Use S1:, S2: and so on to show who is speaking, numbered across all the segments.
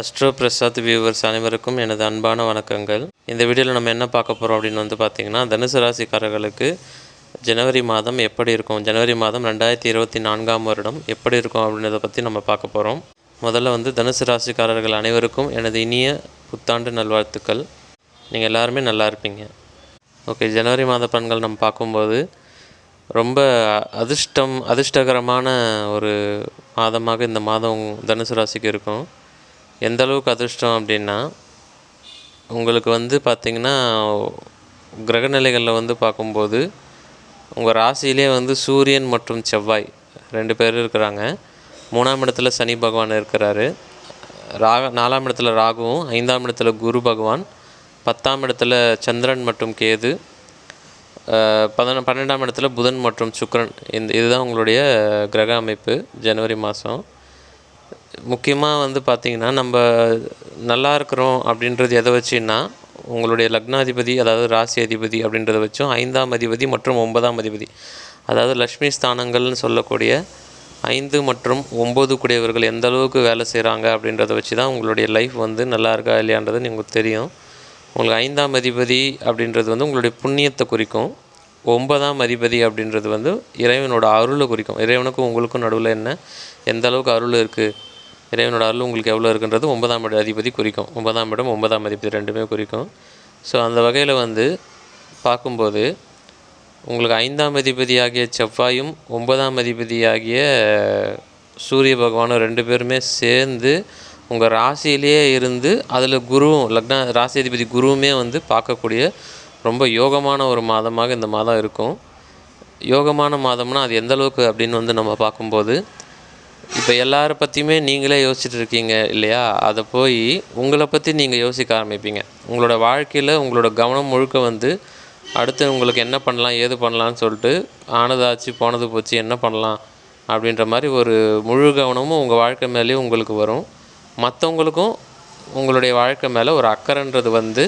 S1: Astro Prasad viewers அனைவருக்கும் எனது அன்பான வணக்கங்கள். இந்த வீடியோவில் நம்ம என்ன பார்க்க போகிறோம் அப்படின்னு வந்து பார்த்திங்கன்னா தனுசு ராசிக்காரர்களுக்கு ஜனவரி மாதம் எப்படி இருக்கும்? ஜனவரி மாதம் ரெண்டாயிரத்தி இருபத்தி நான்காம் வருடம் எப்படி இருக்கும் அப்படின்றத பற்றி நம்ம பார்க்க போகிறோம் முதல்ல வந்து தனுசு ராசிக்காரர்கள் அனைவருக்கும் எனது இனிய புத்தாண்டு நல்வாழ்த்துக்கள். நீங்கள் எல்லாருமே நல்லா இருப்பீங்க. ஓகே ஜனவரி மாத பலன்கள் நம்ம பார்க்கும்போது ரொம்ப அதிர்ஷ்டம் அதிர்ஷ்டகரமான ஒரு மாதமாக இந்த மாதம் தனுசு ராசிக்கு இருக்கும். எந்த அளவுக்கு அதிர்ஷ்டம் அப்படின்னா உங்களுக்கு வந்து பார்த்திங்கன்னா கிரகநிலைகளில் வந்து பார்க்கும்போது உங்கள் ராசியிலே வந்து சூரியன் மற்றும் செவ்வாய் ரெண்டு பேர் இருக்கிறாங்க. மூணாம் இடத்துல சனி பகவான் இருக்கிறாரு. ராக நாலாம் இடத்துல ராகுவும் ஐந்தாம் இடத்துல குரு பகவான் பத்தாம் இடத்துல சந்திரன் மற்றும் கேது அஹ் பதின பன்னெண்டாம் இடத்துல புதன் மற்றும் சுக்ரன் இந்த இதுதான் உங்களுடைய கிரக அமைப்பு ஜனவரி மாதம் முக்கியமாக வந்து பார்த்திங்கன்னா நம்ம நல்லா இருக்கிறோம் அப்படின்றது எதை வச்சுன்னா உங்களுடைய லக்னாதிபதி அதாவது ராசி அதிபதி அப்படின்றத வச்சும் ஐந்தாம் அதிபதி மற்றும் ஒன்பதாம் அதிபதி. அதாவது லக்ஷ்மி ஸ்தானங்கள்னு சொல்லக்கூடிய ஐந்து மற்றும் ஒம்பது கூடியவர்கள் எந்த அளவுக்கு வேலை செய்கிறாங்க அப்படின்றத வச்சு தான் உங்களுடைய லைஃப் வந்து நல்லா இருக்கா இல்லையான்றது உங்களுக்கு தெரியும். உங்களுக்கு ஐந்தாம் அதிபதி அப்படின்றது வந்து உங்களுடைய புண்ணியத்தை குறிக்கும். ஒன்பதாம் அதிபதி அப்படின்றது வந்து இறைவனோட அருளை குறிக்கும். இறைவனுக்கும் உங்களுக்கும் நடுவில் என்ன? எந்த அளவுக்கு அருள் இருக்குது இறைவனோட அருள் உங்களுக்கு எவ்வளோ இருக்குன்றது ஒன்பதாம் இட அதிபதி குறிக்கும். ஒன்பதாம் இடம் ஒன்பதாம் அதிபதி ரெண்டுமே குறிக்கும். ஸோ அந்த வகையில் வந்து பார்க்கும்போது உங்களுக்கு ஐந்தாம் அதிபதியாகிய செவ்வாயும் ஒன்பதாம் அதிபதியாகிய சூரிய பகவானும் ரெண்டு பேருமே சேர்ந்து உங்கள் ராசியிலேயே இருந்து அதில் குருவும் லக்ன ராசி அதிபதி குருவுமே வந்து பார்க்கக்கூடிய ரொம்ப யோகமான ஒரு மாதமாக இந்த மாதம் இருக்கும். யோகமான மாதம்னா அது எந்தளவுக்கு அப்படின்னு வந்து நம்ம பார்க்கும்போது இப்போ எல்லாரை பற்றியுமே நீங்களே யோசிச்சுட்டு இருக்கீங்க இல்லையா? அதை போய் உங்களை பற்றி நீங்கள் யோசிக்க ஆரம்பிப்பீங்க. உங்களோட வாழ்க்கையில் உங்களோட கவனம் முழுக்க வந்து அடுத்து உங்களுக்கு என்ன பண்ணலாம் ஏது பண்ணலான்னு சொல்லிட்டு ஆனதாச்சு போனது போச்சு என்ன பண்ணலாம் அப்படின்ற மாதிரி ஒரு முழு கவனமும் உங்கள் வாழ்க்கை மேலேயும் உங்களுக்கு வரும். மற்றவங்களுக்கும் உங்களுடைய வாழ்க்கை மேலே ஒரு அக்கறைன்றது வந்து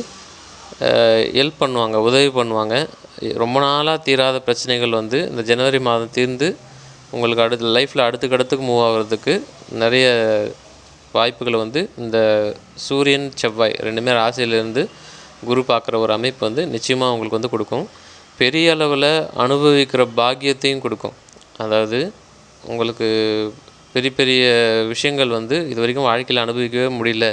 S1: ஹெல்ப் பண்ணுவாங்க உதவி பண்ணுவாங்க. ரொம்ப நாளாக தீராத பிரச்சனைகள் வந்து இந்த ஜனவரி மாதம் தீர்ந்து உங்களுக்கு அடுத்த லைஃப்பில் அடுத்துக்கடுத்துக்கு மூவ் ஆகிறதுக்கு நிறைய வாய்ப்புகளை வந்து இந்த சூரியன் செவ்வாய் ரெண்டுமே ராசியிலேருந்து குரு பார்க்குற ஒரு அமைப்பு வந்து நிச்சயமாக உங்களுக்கு வந்து கொடுக்கும். பெரிய அளவில் அனுபவிக்கிற பாக்கியத்தையும் கொடுக்கும். அதாவது உங்களுக்கு பெரிய பெரிய விஷயங்கள் வந்து இது வரைக்கும் வாழ்க்கையில் அனுபவிக்கவே முடியல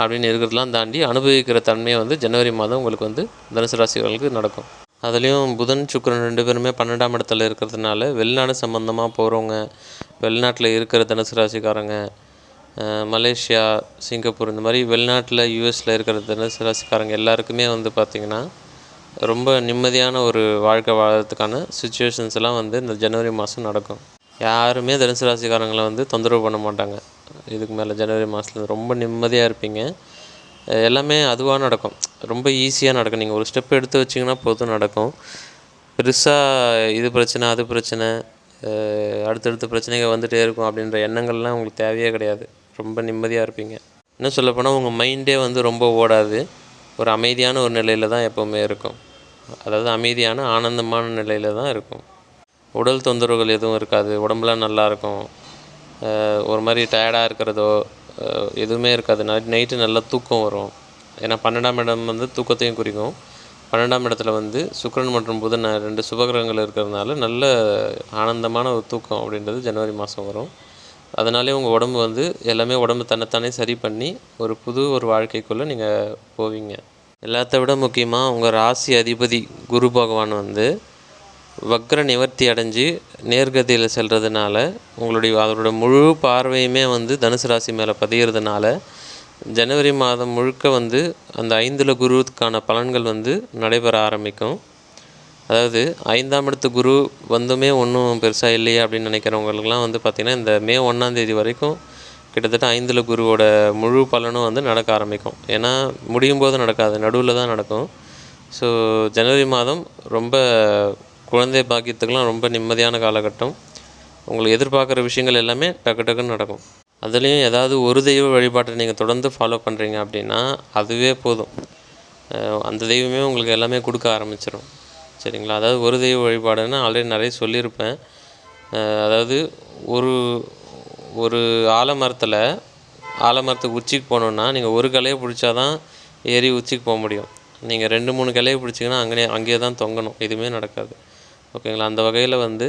S1: அப்படின்னு இருக்கிறதெல்லாம் தாண்டி அனுபவிக்கிற தன்மையை வந்து ஜனவரி மாதம் உங்களுக்கு வந்து தனுசு ராசிகளுக்கு நடக்கும். அதுலேயும் புதன் சுக்கிரன் ரெண்டு பேருமே பன்னெண்டாம் இடத்துல இருக்கிறதுனால வெளிநாடு சம்மந்தமாக போகிறவங்க வெளிநாட்டில் இருக்கிற தனுசு ராசிக்காரங்க மலேசியா சிங்கப்பூர் இந்த மாதிரி வெளிநாட்டில் யூஎஸில் இருக்கிற தனுசு ராசிக்காரங்க எல்லாருக்குமே வந்து பார்த்திங்கன்னா ரொம்ப நிம்மதியான ஒரு வாழ்க்கை வாழறதுக்கான சுச்சுவேஷன்ஸ் எல்லாம் வந்து இந்த ஜனவரி மாதம் நடக்கும். யாருமே தனுசு ராசிக்காரங்களை வந்து தொந்தரவு பண்ண மாட்டாங்க. இதுக்கு மேலே ஜனவரி மாதத்துல ரொம்ப நிம்மதியாக இருப்பீங்க. எல்லாமே அதுவாக நடக்கும். ரொம்ப ஈஸியாக நடக்கும். நீங்கள் ஒரு ஸ்டெப் எடுத்து வச்சிங்கன்னா போதும் நடக்கும். பெருசாக இது பிரச்சனை அது பிரச்சனை அடுத்தடுத்த பிரச்சனைகள் வந்துகிட்டே இருக்கும் அப்படின்ற எண்ணங்கள்லாம் உங்களுக்கு தேவையே கிடையாது. ரொம்ப நிம்மதியாக இருப்பீங்க. இன்னும் சொல்லப்போனால் உங்கள் மைண்டே வந்து ரொம்ப ஓடாது. ஒரு அமைதியான ஒரு நிலையில் தான் எப்போவுமே இருக்கும். அதாவது அமைதியான ஆனந்தமான நிலையில் தான் இருக்கும். உடல் தொந்தரவுகள் எதுவும் இருக்காது. உடம்புலாம் நல்லாயிருக்கும் ஒரு மாதிரி டயர்டாக இருக்கிறதோ எதுவுமே இருக்காது. நைட் நைட்டு நல்லா தூக்கம் வரும். ஏன்னா பன்னெண்டாம் இடம் வந்து தூக்கத்தையும் குறிக்கும். பன்னெண்டாம் இடத்துல வந்து சுக்கரன் மற்றும் புதன் ரெண்டு சுபகிரகங்கள் இருக்கிறதுனால நல்ல ஆனந்தமான ஒரு தூக்கம் அப்படின்றது ஜனவரி மாதம் வரும். அதனாலே உங்கள் உடம்பு வந்து எல்லாமே உடம்பு தன்னைத்தானே சரி பண்ணி ஒரு புது ஒரு வாழ்க்கைக்குள்ளே நீங்கள் போவீங்க. எல்லாத்த விட முக்கியமாக உங்கள் ராசி அதிபதி குரு பகவான் வந்து வக்ர நிவர்த்தி அடைஞ்சு நேர்கதியில் செல்கிறதுனால உங்களுடைய அதோட முழு பார்வையுமே வந்து தனுசு ராசி மேலே பதிகிறதுனால ஜனவரி மாதம் முழுக்க வந்து அந்த ஐந்தில் குருவுக்கான பலன்கள் வந்து நடைபெற ஆரம்பிக்கும். அதாவது ஐந்தாம் இடத்து குரு வந்துமே ஒன்றும் பெருசாக இல்லையே அப்படின்னு நினைக்கிறவங்களுக்குலாம் வந்து பார்த்திங்கன்னா இந்த மே ஒன்றாந்தேதி வரைக்கும் கிட்டத்தட்ட ஐந்தில் குருவோட முழு பலனும் வந்து நடக்க ஆரம்பிக்கும். ஏன்னா முடியும் போது நடக்காது நடுவில் தான் நடக்கும். ஸோ ஜனவரி மாதம் ரொம்ப குழந்தை பாக்கியத்துக்கெலாம் ரொம்ப நிம்மதியான காலகட்டம். உங்களுக்கு எதிர்பார்க்குற விஷயங்கள் எல்லாமே டக்கு டக்குன்னு நடக்கும். அதுலேயும் ஏதாவது ஒரு தெய்வ வழிபாட்டை நீங்கள் தொடர்ந்து ஃபாலோ பண்ணுறீங்க அப்படின்னா அதுவே போதும். அந்த தெய்வமே உங்களுக்கு எல்லாமே கொடுக்க ஆரம்பிச்சிடும் சரிங்களா? அதாவது ஒரு தெய்வ வழிபாடுன்னு ஆல்ரெடி நிறைய சொல்லியிருப்பேன். அதாவது ஒரு ஒரு ஆலமரத்தில் ஆலமரத்துக்கு உச்சிக்கு போகணுன்னா நீங்கள் ஒரு கலையை பிடிச்சா தான் ஏறி உச்சிக்கு போக முடியும். நீங்கள் ரெண்டு மூணு கிளையை பிடிச்சிங்கன்னா அங்கேயே அங்கேயே தான் தொங்கணும். எதுவுமே நடக்காது. ஓகேங்களா? அந்த வகையில் வந்து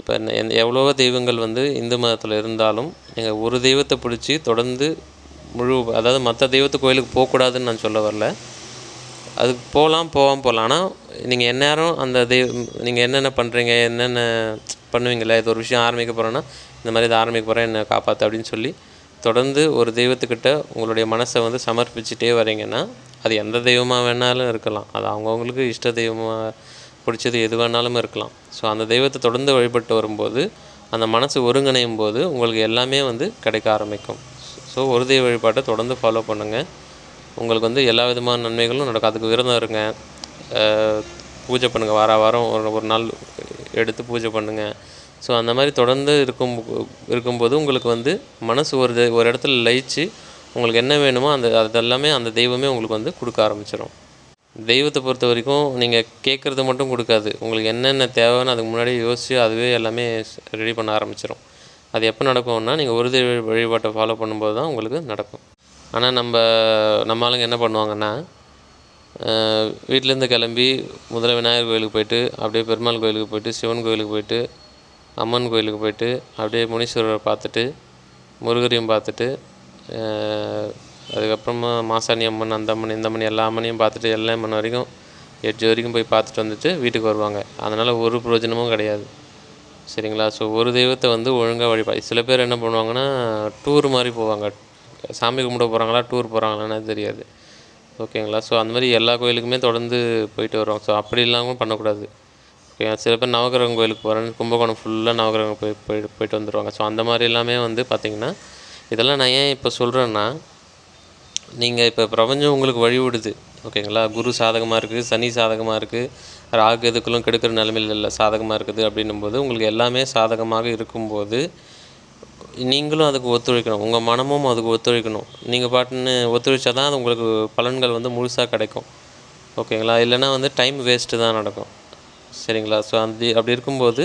S1: இப்போ எந்த எவ்வளவோ தெய்வங்கள் வந்து இந்து மதத்தில் இருந்தாலும் நீங்கள் ஒரு தெய்வத்தை பிடிச்சி தொடர்ந்து முழு அதாவது மற்ற தெய்வத்து கோயிலுக்கு போகக்கூடாதுன்னு நான் சொல்ல வரல. அதுக்கு போகலாம் போகாமல் போகலாம் ஆனால் நீங்கள் எந்நேரம் அந்த தெய்வ நீங்கள் என்னென்ன பண்ணுறீங்க என்னென்ன பண்ணுவீங்களே இது ஒரு விஷயம் ஆரம்பிக்க போகிறோன்னா இந்த மாதிரி இதை ஆரம்பிக்க போகிறேன் என்னை காப்பாற்று அப்படின்னு சொல்லி தொடர்ந்து ஒரு தெய்வத்துக்கிட்ட உங்களுடைய மனசை வந்து சமர்ப்பிச்சுட்டே வரீங்கன்னா அது எந்த தெய்வமாக வேணாலும் இருக்கலாம். அது அவங்கவுங்களுக்கு இஷ்ட தெய்வமாக பிடிச்சது எது வேணாலும் இருக்கலாம். ஸோ அந்த தெய்வத்தை தொடர்ந்து வழிபட்டு வரும்போது அந்த மனசு ஒருங்கிணையும் போது உங்களுக்கு எல்லாமே வந்து கிடைக்க ஆரம்பிக்கும். ஸோ ஒரு தெய்வ வழிபாட்டை தொடர்ந்து ஃபாலோ பண்ணுங்கள் உங்களுக்கு வந்து எல்லா விதமான நன்மைகளும் நடக்கும். அதுக்கு விரதம் இருங்க. பூஜை பண்ணுங்கள் வார வாரம் ஒரு ஒரு நாள் எடுத்து பூஜை பண்ணுங்கள் ஸோ அந்த மாதிரி தொடர்ந்து இருக்கும் இருக்கும்போது உங்களுக்கு வந்து மனசு ஒரு த- ஒரு இடத்துல லயிச்சு உங்களுக்கு என்ன வேணுமோ அந்த அதெல்லாமே அந்த தெய்வமே உங்களுக்கு வந்து கொடுக்க ஆரம்பிச்சிடும் தெய்வத்தை பொறுத்த வரைக்கும் நீங்கள் கேட்குறது மட்டும் கொடுக்காது. உங்களுக்கு என்னென்ன தேவைன்னு அதுக்கு முன்னாடி யோசித்து அதுவே எல்லாமே ரெடி பண்ண ஆரம்பிச்சிடும் அது எப்போ நடக்கும்னா நீங்கள் ஒரு தெய்வ வழிபாட்டை ஃபாலோ பண்ணும்போது தான் உங்களுக்கு நடக்கும். ஆனால் நம்ம நம்ம ஆளுங்க என்ன பண்ணுவாங்கன்னா வீட்டிலேருந்து கிளம்பி முதல்ல விநாயகர் கோயிலுக்கு போயிட்டு அப்படியே பெருமாள் கோயிலுக்கு போயிட்டு சிவன் கோயிலுக்கு போயிட்டு அம்மன் கோயிலுக்கு போயிட்டு அப்படியே முனீஸ்வரரை பார்த்துட்டு முருகரையும் பார்த்துட்டு அதுக்கப்புறமா மாசாணி அம்மன் அந்த அம்மன் இந்த அம்மன் எல்லா அம்மனையும் பார்த்துட்டு எல்லா அம்மன் வரைக்கும் எட்ஜ் வரைக்கும் போய் பார்த்துட்டு வந்துட்டு வீட்டுக்கு வருவாங்க. அதனால் ஒரு பிரயோஜனமும் கிடையாது. சரிங்களா? ஸோ ஒரு தெய்வத்தை வந்து ஒழுங்காக வழிபாடு சில பேர் என்ன பண்ணுவாங்கன்னா டூர் மாதிரி போவாங்க. சாமி கும்பிட போகிறாங்களா டூர் போகிறாங்களான்னு தெரியாது. ஓகேங்களா? ஸோ அந்த மாதிரி எல்லா கோயிலுக்குமே தொடர்ந்து போயிட்டு வருவாங்க. ஸோ அப்படி இல்லாமல் பண்ணக்கூடாது. ஓகே சில பேர் நவகிரகம் கோயிலுக்கு போகிறேன்னு கும்பகோணம் ஃபுல்லாக நவகிரகம் போய் போய் போயிட்டு வந்துடுவாங்க ஸோ அந்த மாதிரி எல்லாமே வந்து பார்த்திங்கன்னா இதெல்லாம் நான் ஏன் இப்போ சொல்கிறேன்னா நீங்கள் இப்போ பிரபஞ்சம் உங்களுக்கு வழி விடுது ஓகேங்களா? குரு சாதகமாக இருக்குது சனி சாதகமாக இருக்குது ராகு எதுக்குள்ளும் கெடுக்கிற நிலமையில் இல்லை சாதகமாக இருக்குது அப்படின்னும் போது உங்களுக்கு எல்லாமே சாதகமாக இருக்கும்போது நீங்களும் அதுக்கு ஒத்துழைக்கணும். உங்கள் மனமும் அதுக்கு ஒத்துழைக்கணும். நீங்கள் பாட்டுன்னு ஒத்துழைச்சா தான் அது உங்களுக்கு பலன்கள் வந்து முழுசாக கிடைக்கும். ஓகேங்களா? இல்லைன்னா வந்து டைம் வேஸ்ட்டு தான் நடக்கும். சரிங்களா? ஸோ அந்த அப்படி இருக்கும்போது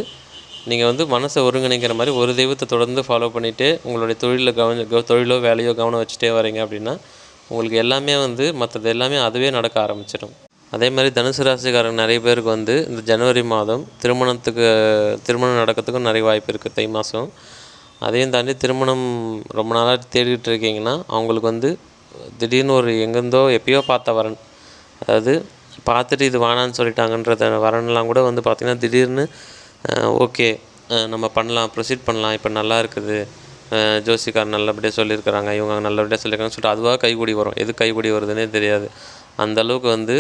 S1: நீங்கள் வந்து மனசை ஒருங்கிணைக்கிற மாதிரி ஒரு தெய்வத்தை தொடர்ந்து ஃபாலோ பண்ணிவிட்டு உங்களுடைய தொழிலில் கவன தொழிலோ வேலையோ கவனம் வச்சுட்டே வரீங்க அப்படின்னா உங்களுக்கு எல்லாமே வந்து மற்றது எல்லாமே அதுவே நடக்க ஆரம்பிச்சிடும். அதே மாதிரி தனுசு ராசிக்காரங்க நிறைய பேருக்கு வந்து இந்த ஜனவரி மாதம் திருமணத்துக்கு திருமணம் நடக்கிறதுக்கும் நிறைய வாய்ப்பு இருக்குது தை மாதம் அதையும் தாண்டி திருமணம் ரொம்ப நாளாக தேடிட்டு இருக்கீங்கன்னா அவங்களுக்கு வந்து திடீர்னு ஒரு எங்கேருந்தோ எப்பயோ பார்த்த வரன். அதாவது பார்த்துட்டு இது வேணான்னு சொல்லிட்டாங்கன்றத வரன்லாம் கூட வந்து பார்த்திங்கன்னா திடீர்னு ஓகே நம்ம பண்ணலாம் ப்ரொசீட் பண்ணலாம் இப்போ நல்லா இருக்குது. ஜோசிக்கார் நல்லபடியாக சொல்லியிருக்கிறாங்க இவங்க நல்லபடியாக சொல்லியிருக்காங்கன்னு சொல்லிட்டு அதுவாக கைகூடி வரும். எது கைகூடி வருதுன்னே தெரியாது. அந்த அளவுக்கு வந்து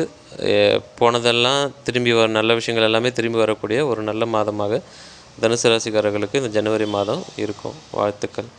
S1: போனதெல்லாம் திரும்பி வர நல்ல விஷயங்கள் எல்லாமே திரும்பி வரக்கூடிய ஒரு நல்ல மாதமாக தனுசு ராசிக்காரர்களுக்கு இந்த ஜனவரி மாதம் இருக்கும். வாழ்த்துக்கள்.